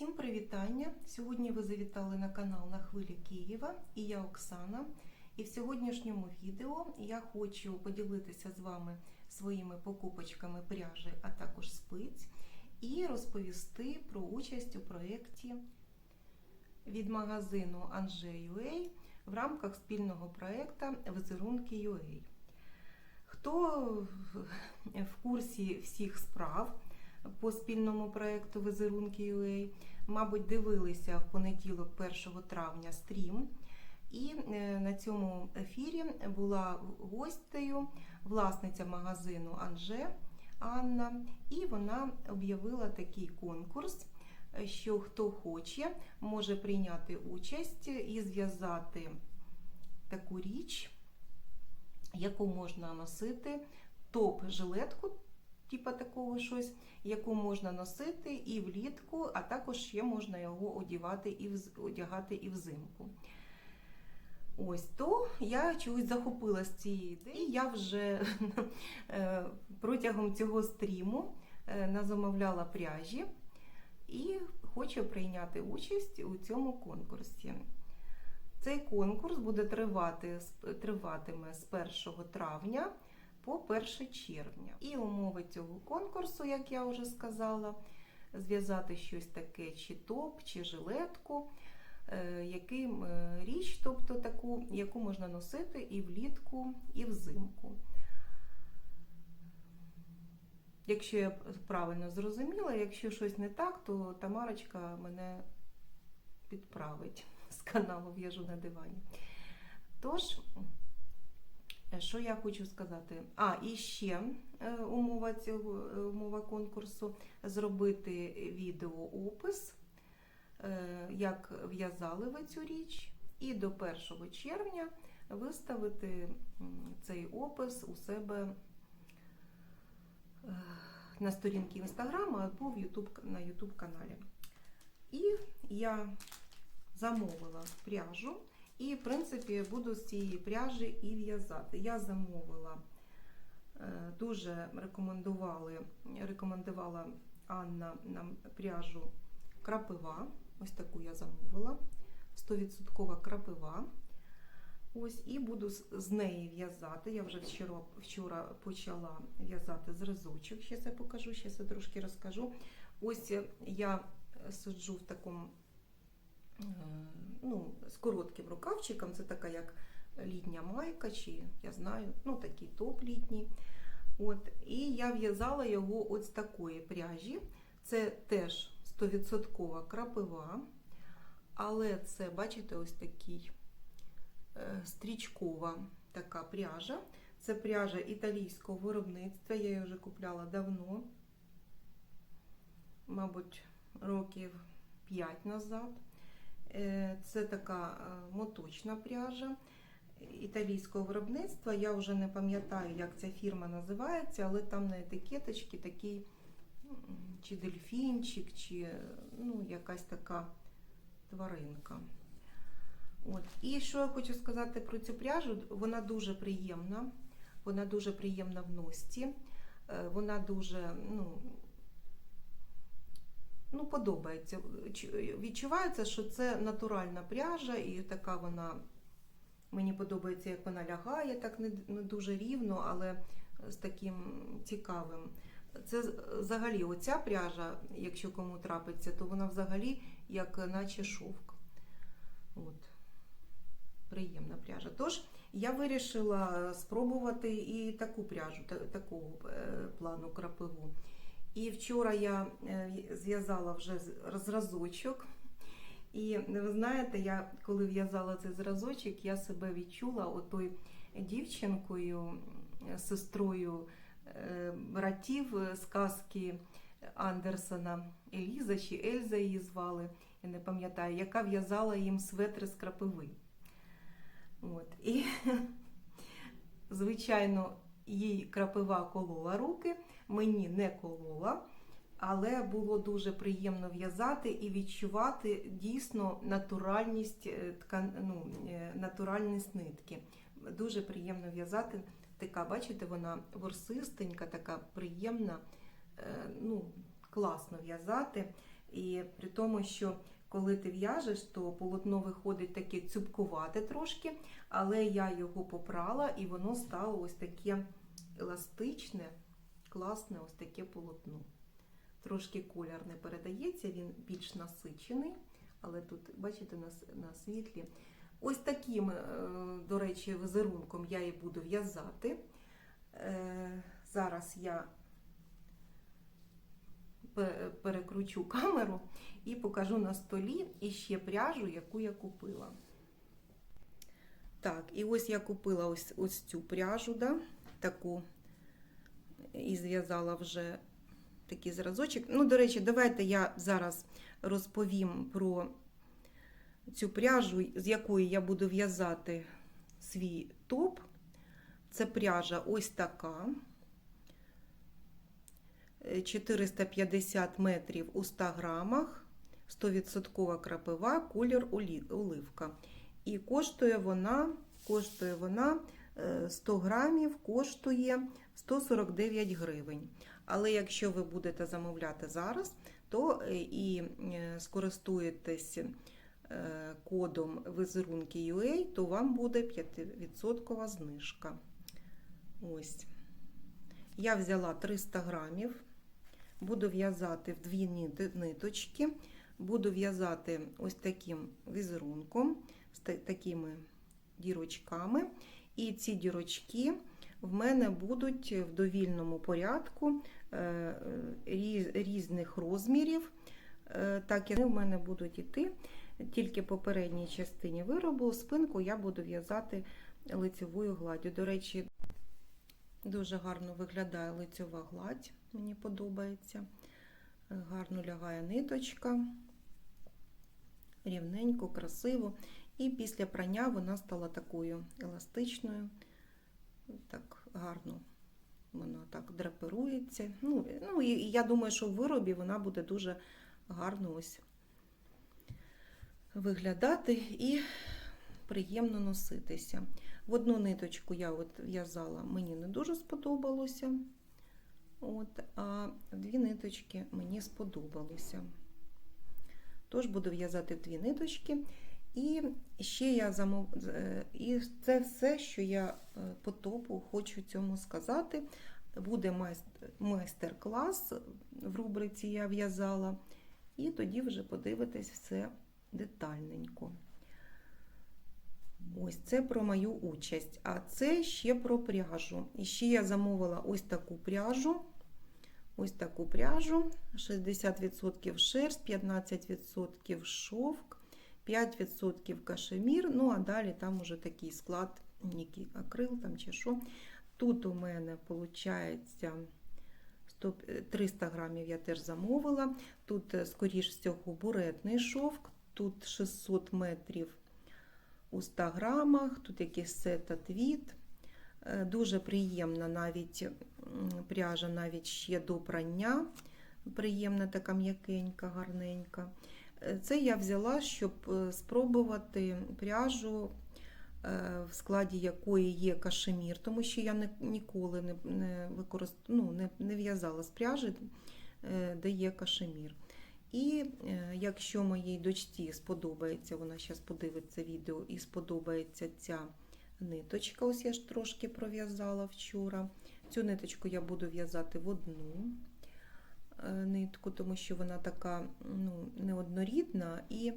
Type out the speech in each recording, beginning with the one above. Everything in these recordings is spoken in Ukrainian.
Всім привітання! Сьогодні ви завітали на канал на хвилі Києва і я Оксана. І в сьогоднішньому відео я хочу поділитися з вами своїми покупочками пряжі, а також спиць, і розповісти про участь у проєкті від магазину Ange.ua в рамках спільного проєкту Візерунки UA. Хто в курсі всіх справ по спільному проєкту Візерунки UA, мабуть, дивилися в понеділок 1 травня стрім. І е, на цьому ефірі була гостею власниця магазину Анже Анна, і вона об'явила такий конкурс, що хто хоче, може прийняти участь і зв'язати таку річ, яку можна носити, топ-жилетку, типа такого щось, яку можна носити і влітку, а також ще можна його одягати і одягати і взимку. Ось то я чогось захопилась цією ідеєю. Я вже е, протягом цього стріму е, назамовляла пряжі і хочу прийняти участь у цьому конкурсі. Цей конкурс буде тривати, триватиме з 1 травня по 1 червня. І умови цього конкурсу, як я вже сказала, зв'язати щось таке, чи топ, чи жилетку, е, яким е, річ, тобто таку, яку можна носити і влітку, і взимку. Якщо я правильно зрозуміла, якщо щось не так, то Тамарочка мене підправить з каналу В'яжу на дивані. Тож, що я хочу сказати? А, і ще е, умова цього е, умова конкурсу зробити відеоопис, е, як в'язали ви цю річ, і до 1 червня виставити цей опис у себе е, на сторінці Інстаграму або в YouTube, на YouTube каналі. І я замовила пряжу. І, в принципі, буду з цієї пряжі і в'язати. Я замовила, е, дуже рекомендували, рекомендувала Анна нам пряжу крапива. Ось таку я замовила. 100% крапива. Ось, і буду з- неї в'язати. Я вже вчора, вчора почала в'язати зразочок. Зараз я покажу, зараз я трошки розкажу. Ось я сиджу в такому е, ну, з коротким рукавчиком. Це така як літня майка, чи я знаю, ну такий топ літній. От, і я в'язала його от з такої пряжі. Це теж 100% крапива, але це, бачите, ось такий е, стрічкова така пряжа. Це пряжа італійського виробництва. Я її вже купляла давно, мабуть, років 5 назад. Е, Це така е, моточна пряжа італійського виробництва. Я вже не пам'ятаю, як ця фірма називається, але там на етикеточці такий чи дельфінчик, чи ну, якась така тваринка. От. І що я хочу сказати про цю пряжу, вона дуже приємна, вона дуже приємна в носці, е, вона дуже, ну, ну, подобається. Відчувається, що це натуральна пряжа, і така вона. Мені подобається, як вона лягає, так не, не дуже рівно, але з таким цікавим. Це взагалі оця пряжа, якщо кому трапиться, то вона взагалі як наче шовк. От. Приємна пряжа. Тож я вирішила спробувати і таку пряжу, такого е, плану крапиву. І вчора я зв'язала вже зразочок. І ви знаєте, я коли в'язала цей зразочок, я себе відчула отою дівчинкою, е, сестрою е, братів е, з казки Андерсона Еліза чи Ельза її звали, я не пам'ятаю, яка в'язала їм светри з крапиви. От. І, звичайно, їй крапива колола руки, мені не колола. Але було дуже приємно в'язати і відчувати дійсно натуральність е, ткан, ну, е, натуральність нитки. Дуже приємно в'язати. Така, бачите, вона ворсистенька, така приємна, е, ну, класно в'язати. І при тому, що коли ти в'яжеш, то полотно виходить таке цупкувате трошки, але я його попрала і воно стало ось таке еластичне, класне ось таке полотно. Трошки колір не передається, він більш насичений, але тут, бачите, на, світлі. Ось таким, е, до речі, візерунком я і буду в'язати. Е, Зараз я перекручу камеру і покажу на столі іще пряжу, яку я купила. Так, і ось я купила ось, ось цю пряжу, да, таку, і зв'язала вже такий зразочок. Ну, до речі, давайте я зараз розповім про цю пряжу, з якої я буду в'язати свій топ. Це пряжа ось така. Е, 450 метрів у 100 грамах, 100% крапива, колір олі- оливка. І коштує вона, коштує вона е, 100 грамів, коштує 149 гривень. Але якщо ви будете замовляти зараз, то е, і е, скористуєтесь е, кодом візерунки UA, то вам буде 5% знижка. Ось. Я взяла 300 грамів, буду в'язати в дві ниточки, буду в'язати ось таким візерунком, з такими дірочками. І ці дірочки в мене будуть в довільному порядку е, різних розмірів. Е, Так як вони в мене будуть йти тільки по передній частині виробу, спинку я буду в'язати лицевою гладдю. До речі, дуже гарно виглядає лицьова гладь, мені подобається. Гарно лягає ниточка, рівненько, красиво. І після прання вона стала такою еластичною, так гарно вона так драпирується. Ну, ну і я думаю, що в виробі вона буде дуже гарно ось виглядати і приємно носитися. В одну ниточку я от в'язала, мені не дуже сподобалося. От, а дві ниточки мені сподобалося. Тож буду в'язати дві ниточки. І ще я замов... е, І це все, що я е, по топу хочу цьому сказати. Буде майстер-клас в рубриці Я в'язала. І тоді вже подивитесь все детальненько. Ось це про мою участь. А це ще про пряжу. І ще я замовила ось таку пряжу. Ось таку пряжу. 60% шерсть, 15% шовк. 5% кашемір, ну а далі там уже такий склад, який акрил там чи що. Тут у мене виходить 300 грамів я теж замовила. Тут, е, скоріш всього, буретний шовк, тут 600 метрів у 100 грамах, тут якийсь сета твіт. Е, Дуже приємна навіть пряжа навіть ще до прання. Приємна така м'якенька, гарненька. Це я взяла, щоб е, спробувати пряжу, е, в складі якої є кашемір, тому що я ніколи не, не, використ... ну, не, не в'язала з пряжі, е, де є кашемір. І якщо моїй дочці сподобається, вона зараз подивиться відео і сподобається ця ниточка, ось я ж трошки пров'язала вчора. Цю ниточку я буду в'язати в одну нитку, тому що вона така ну, неоднорідна, і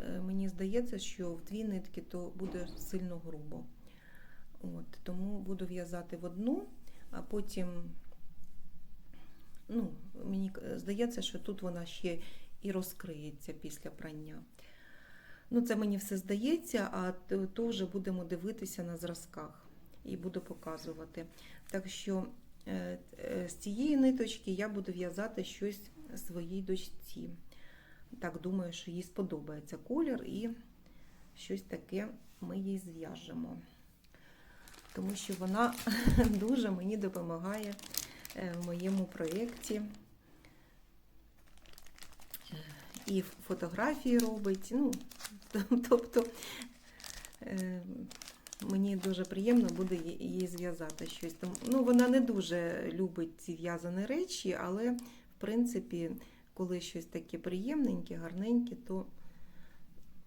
е, мені здається, що в дві нитки то буде сильно грубо. От, тому буду в'язати в одну, а потім ну, мені здається, що тут вона ще і розкриється після прання. Ну, це мені все здається, а то вже будемо дивитися на зразках і буду показувати. Так що з цієї ниточки я буду в'язати щось своїй дочці. Так, думаю, що їй сподобається колір і щось таке ми їй зв'яжемо. Тому що вона дуже мені допомагає е, в моєму проєкті. Е, І фотографії робить. Ну, тобто е, мені дуже приємно буде ї- їй зв'язати щось. Ну, вона не дуже любить ці в'язані речі, але в принципі, коли щось таке приємненьке, гарненьке, то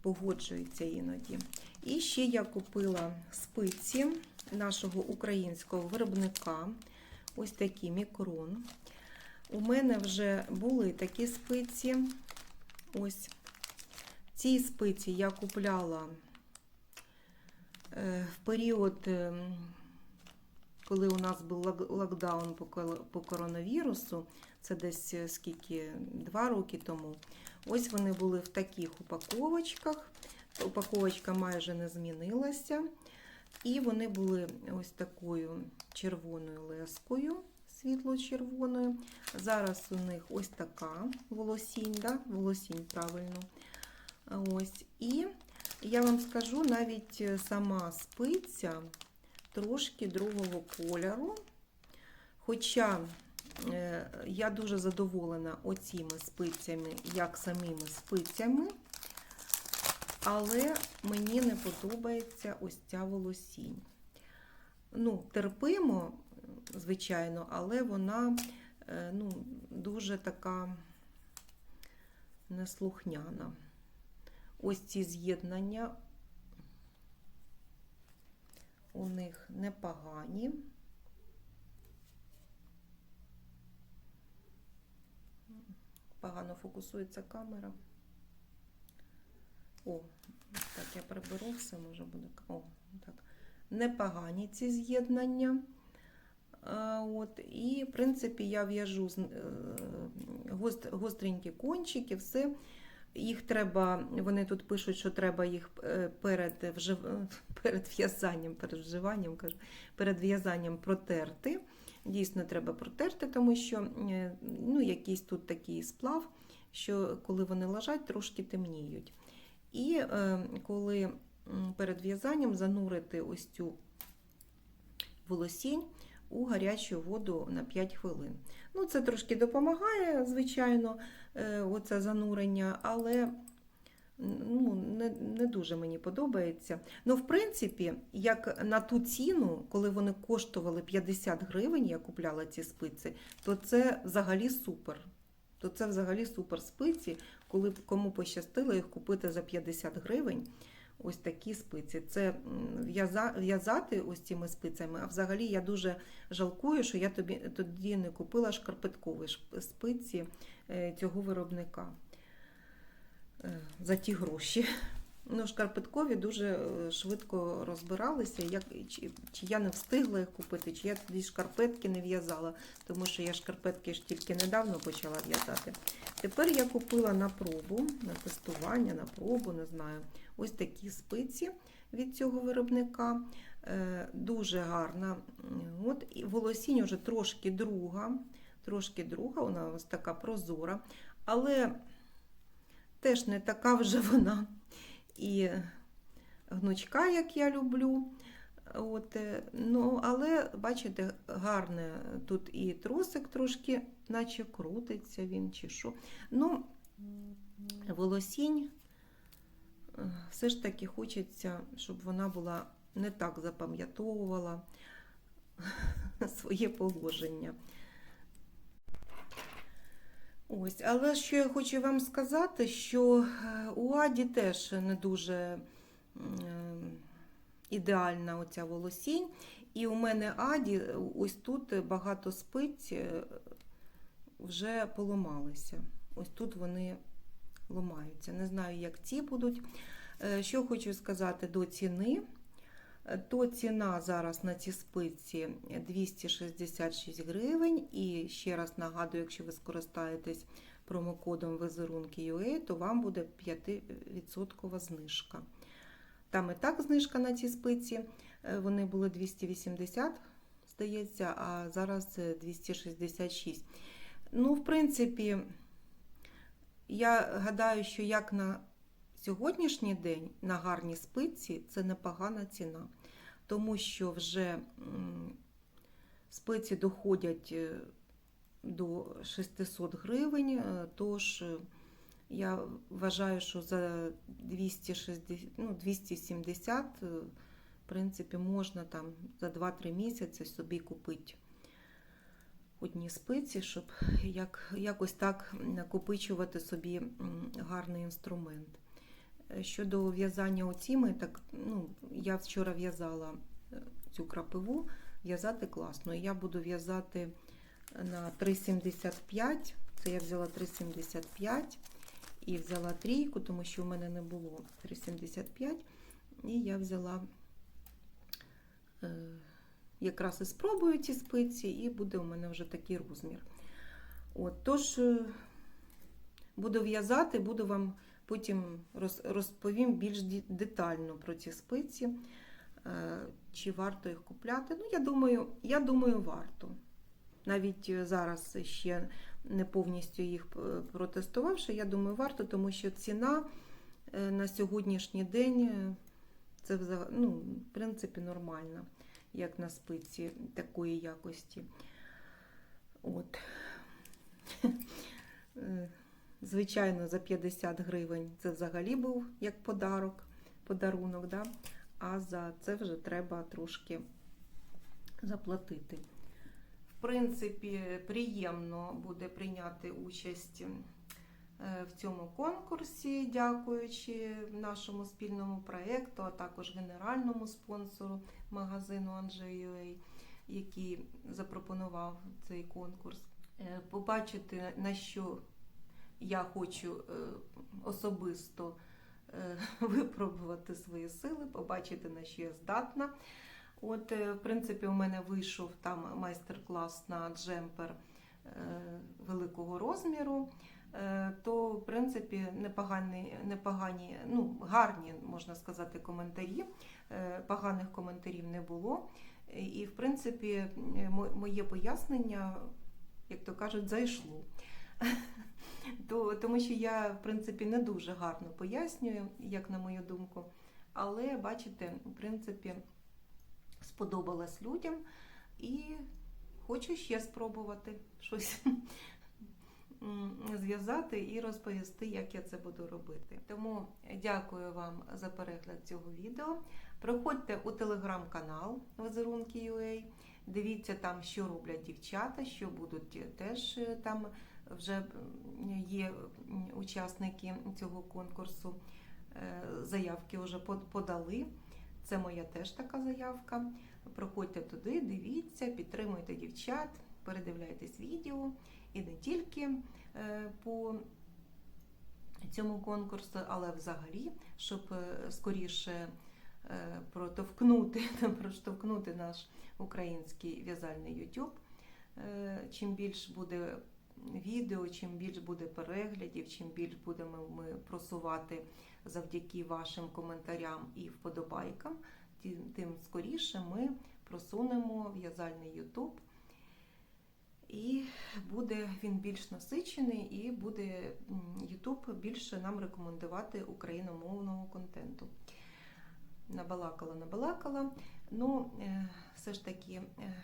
погоджується іноді. І ще я купила спиці нашого українського виробника. Ось такі мікрон. У мене вже були такі спиці. Ось ці спиці я купляла в період, е, коли у нас був локдаун по коронавірусу. Це десь е, скільки, два роки тому. Ось вони були в таких упаковочках. Упаковочка майже не змінилася. І вони були ось такою червоною лескою, світло-червоною. Зараз у них ось така волосінь, да? волосінь правильно. Ось. І я вам скажу, навіть сама спиця трошки другого кольору. Хоча е, я дуже задоволена оціми спицями, як самими спицями. Але мені не подобається ось ця волосінь. Ну, терпимо, звичайно, але вона е, ну, дуже така неслухняна. Ось ці з'єднання у них непогані. Погано фокусується камера. О, так, я приберу все, може буде. О, так. Непогані ці з'єднання. От, і, в принципі, я в'яжу е, гост, гостренькі кончики, все. Їх треба, вони тут пишуть, що треба їх е, перед, вжив, перед в'язанням, перед вживанням, кажу, перед в'язанням протерти. Дійсно, треба протерти, тому що е, ну, якийсь тут такий сплав, що коли вони лежать, трошки темніють. І е, коли перед в'язанням занурити ось цю волосінь у гарячу воду на 5 хвилин. Ну, це трошки допомагає, звичайно, е, оце занурення, але ну, не, не дуже мені подобається. Ну, в принципі, як на ту ціну, коли вони коштували 50 гривень, я купляла ці спиці, то це взагалі супер. То це взагалі супер спиці, коли кому пощастило їх купити за 50 гривень. Ось такі спиці. Це в'язати ось цими спицями. А взагалі я дуже жалкую, що я тобі тоді не купила шкарпеткові спиці е, цього виробника е, за ті гроші. Ну, шкарпеткові дуже е, швидко розбиралися, як, чи, чи я не встигла їх купити, чи я тоді шкарпетки не в'язала, тому що я шкарпетки ж тільки недавно почала в'язати. Тепер я купила на пробу, на тестування, на пробу, не знаю, ось такі спиці від цього виробника. Е, Дуже гарна. От, і волосінь вже трошки друга, трошки друга, вона ось така прозора, але теж не така вже вона і гнучка, як я люблю. От, е, ну, але, бачите, гарне тут і тросик трошки, наче крутиться він чи що. Ну, волосінь, е, все ж таки хочеться, щоб вона була не так запам'ятовувала своє положення. Ось, але що я хочу вам сказати, що е, у Аді теж не дуже ідеальна оця волосінь. І у мене Аді, ось тут багато спиць е, вже поламалися. Ось тут вони ламаються. Не знаю, як ці будуть. Е, Що хочу сказати до ціни. Е, То ціна зараз на ці спиці 266 гривень. І ще раз нагадую, якщо ви скористаєтесь промокодом визерунки.ua, то вам буде 5% знижка. Там і так знижка на ці спиці. е, Вони були 280, здається, а зараз е, 266. Ну, в принципі, я гадаю, що як на сьогоднішній день на гарні спиці це непогана ціна, тому що вже спиці доходять е, до 600 гривень, е, тож е, я вважаю, що за 260, ну, 270 е, в принципі, можна там за 2-3 місяці собі купити одні спиці, щоб як, якось так накопичувати собі гарний інструмент. Е, Щодо в'язання оціми, так ну, я вчора в'язала е, цю крапиву, в'язати класно. Я буду в'язати на 3,75. Це я взяла 3,75 і взяла трійку, тому що в мене не було 3,75. І я взяла е, якраз і спробую ці спиці, і буде у мене вже такий розмір. От, тож, е, буду в'язати, буду вам потім розповім більш детально про ці спиці, е, чи варто їх купляти. Ну, я думаю, я думаю, варто. Навіть е, зараз ще не повністю їх е, протестувавши, я думаю, варто, тому що ціна на сьогоднішній день це ну, в принципі нормальна, як на спиці такої якості. От. Звичайно, за 50 гривень це взагалі був як подарок, подарунок, да? а за це вже треба трошки заплатити. В принципі, приємно буде прийняти участь е, в цьому конкурсі, дякуючи нашому спільному проєкту, а також генеральному спонсору магазину Anjay.ua, який запропонував цей конкурс. Е, Побачити, на що я хочу е, особисто е, випробувати свої сили, побачити, на що я здатна. От, е, в принципі, у мене вийшов там майстер-клас на джемпер великого розміру. То, в принципі, непогані, непогані, ну, гарні, можна сказати, коментарі. Поганих коментарів не було. І, в принципі, моє пояснення, як то кажуть, зайшло. То, тому що я, в принципі, не дуже гарно пояснюю, як на мою думку. Але, бачите, в принципі, сподобалось людям і хочу ще спробувати щось зв'язати і розповісти, як я це буду робити. Тому дякую вам за перегляд цього відео. Приходьте у телеграм-канал Вазерунки.ua, дивіться там, що роблять дівчата, що будуть теж е, там вже є учасники цього конкурсу. Е, Заявки вже подали. Це моя теж така заявка. Проходьте туди, дивіться, підтримуйте дівчат, передивляйтесь відео і не тільки е, по цьому конкурсу, але взагалі, щоб е, скоріше е, протовкнути, проштовхнути наш український в'язальний YouTube. Е, Чим більш буде відео, чим більш буде переглядів, чим більш будемо ми просувати завдяки вашим коментарям і вподобайкам, тим, скоріше ми просунемо в'язальний YouTube. І буде він більш насичений, і буде YouTube більше нам рекомендувати україномовного контенту. Набалакала, набалакала. Ну, е, все ж таки е,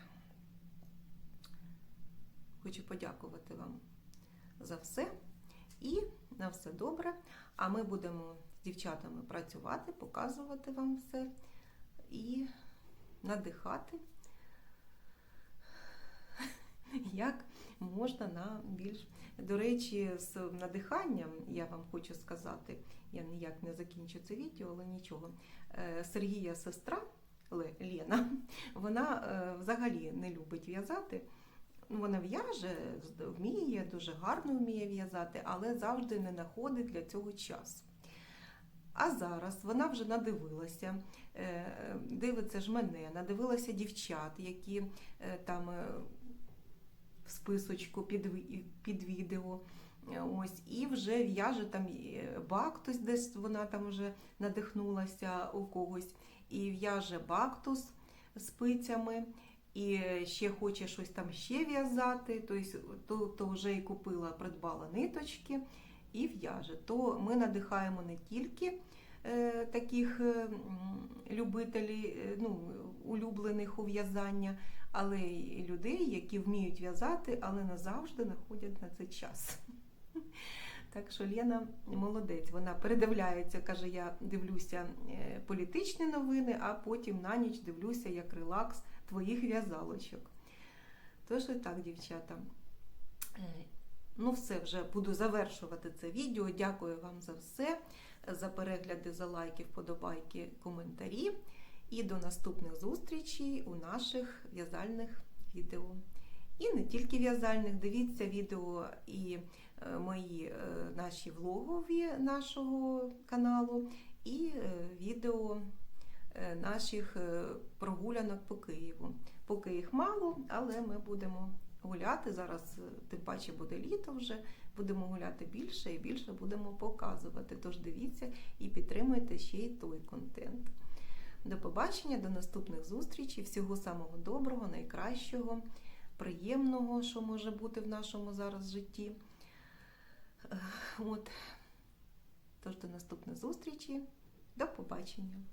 хочу подякувати вам за все. І на все добре. А ми будемо з дівчатами працювати, показувати вам все і надихати, як можна на більш. До речі, з надиханням я вам хочу сказати, я ніяк не закінчу це відео, але нічого. Е, Сергія сестра Лена, вона е, взагалі не любить в'язати. Ну, Вона в'яже, вміє, дуже гарно вміє в'язати, але завжди не знаходить для цього час. А зараз вона вже надивилася, е, дивиться ж мене, надивилася дівчат, які е, там е, в списочку під, під відео. Ось, і вже в'яже там бактус, десь вона там вже надихнулася у когось, і в'яже бактус спицями, і ще хоче щось там ще в'язати, то, то вже і купила, придбала ниточки і в'яже. То ми надихаємо не тільки е, таких е, любителів, е, ну, улюблених у в'язання, але й людей, які вміють в'язати, але не завжди знаходять на це час. Так що Лена молодець, вона передивляється, каже, я дивлюся е, політичні новини, а потім на ніч дивлюся як релакс твоїх в'язалочок. Тож так, дівчата. Е, Ну, все, вже буду завершувати це відео. Дякую вам за все, за перегляди, за лайки, вподобайки, коментарі. І до наступних зустрічей у наших в'язальних відео. І не тільки в'язальних, дивіться відео і е, мої е, наші влогові нашого каналу, і відео наших е, прогулянок по Києву. Поки їх мало, але ми будемо гуляти. Зараз, е, тим паче, буде літо вже. Будемо гуляти більше і більше будемо показувати. Тож дивіться і підтримуйте ще й той контент. До побачення, до наступних зустрічей. Всього самого доброго, найкращого, приємного, що може бути в нашому зараз житті. Е, От. Тож до наступних зустрічей. До побачення.